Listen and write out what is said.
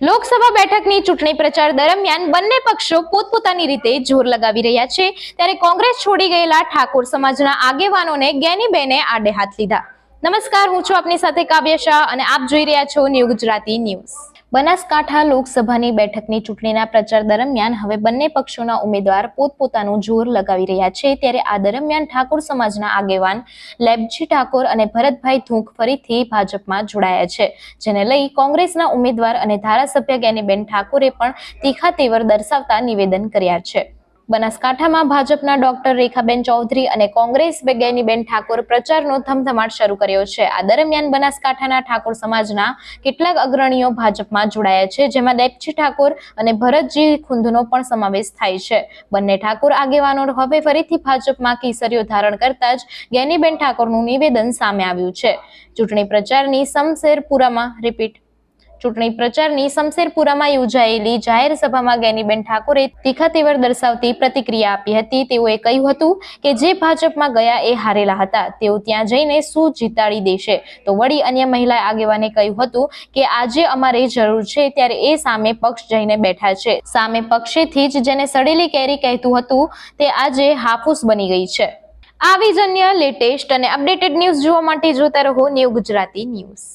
લોકસભા બેઠકની ચૂંટણી પ્રચાર દરમિયાન બંને પક્ષો પોતપોતાની રીતે જોર લગાવી રહ્યા છે. ત્યારે કોંગ્રેસ છોડી ગયેલા ઠાકોર સમાજના આગેવાનોને ગેનીબેને આડે હાથ લીધા. નમસ્કાર, હું છું આપની સાથે કાવ્ય શાહ અને આપ જોઈ રહ્યા છો ન્યૂ ગુજરાતી ન્યૂઝ. બનાસકાંઠા લોકસભાની બેઠકની ચૂંટણીના પ્રચાર દરમિયાન હવે બંને પક્ષોના ઉમેદવાર પોતપોતાનું જોર લગાવી રહ્યા છે. ત્યારે આ દરમિયાન ઠાકોર સમાજના આગેવાન લેબજી ઠાકોર અને ભરતભાઈ ધૂંક ફરીથી ભાજપમાં જોડાયા છે, જેને લઈ કોંગ્રેસના ઉમેદવાર અને ધારાસભ્ય ગેનીબેન ઠાકોરે પણ તીખા તેવર દર્શાવતા નિવેદન કર્યા છે. બનાસકાંઠામાં ભાજપના ડોક્ટર રેખાબેન ચૌધરી અને કોંગ્રેસ ગેનીબેન ઠાકોર પ્રચારનો ધમધમાટ શરૂ કર્યો છે. આ દરમિયાન બનાસકાંઠાના ઠાકોર સમાજના કેટલાક અગ્રણીઓ ભાજપમાં જોડાયા છે, જેમાં દેપજી ઠાકોર અને ભરતજી ખુંદનો પણ સમાવેશ થાય છે. બંને ઠાકોર આગેવાનો હવે ફરીથી ભાજપમાં કેસરીઓ ધારણ કરતા જ ગેનીબેન ઠાકોરનું નિવેદન સામે આવ્યું છે. ચૂંટણી પ્રચારની સમશેરપુરામાં રિપીટ. ચૂંટણી પ્રચારની સમશેરપુરામાં યોજાયેલી જાહેર સભામાં ગેનીબેન ઠાકોરે તીખા તેવર દર્શાવતી પ્રતિક્રિયા આપી હતી. તેઓએ કહ્યું હતું કે જે ભાજપમાં ગયા એ હારેલા હતા. તેઓ ત્યાં જઈને શું જીતાડી દેશે. તો વળી અન્ય મહિલા આગેવાને કહ્યું હતું કે આજે અમારે જરૂર છે ત્યારે એ સામે પક્ષ જઈને બેઠા છે. સામે પક્ષેથી જ જેને સડેલી કેરી કહેતું હતું તે આજે હાફૂસ બની ગઈ છે. આવી જ અન્ય લેટેસ્ટ અને અપડેટેડ ન્યૂઝ જોવા માટે જોતા રહો ન્યૂ ગુજરાતી ન્યૂઝ.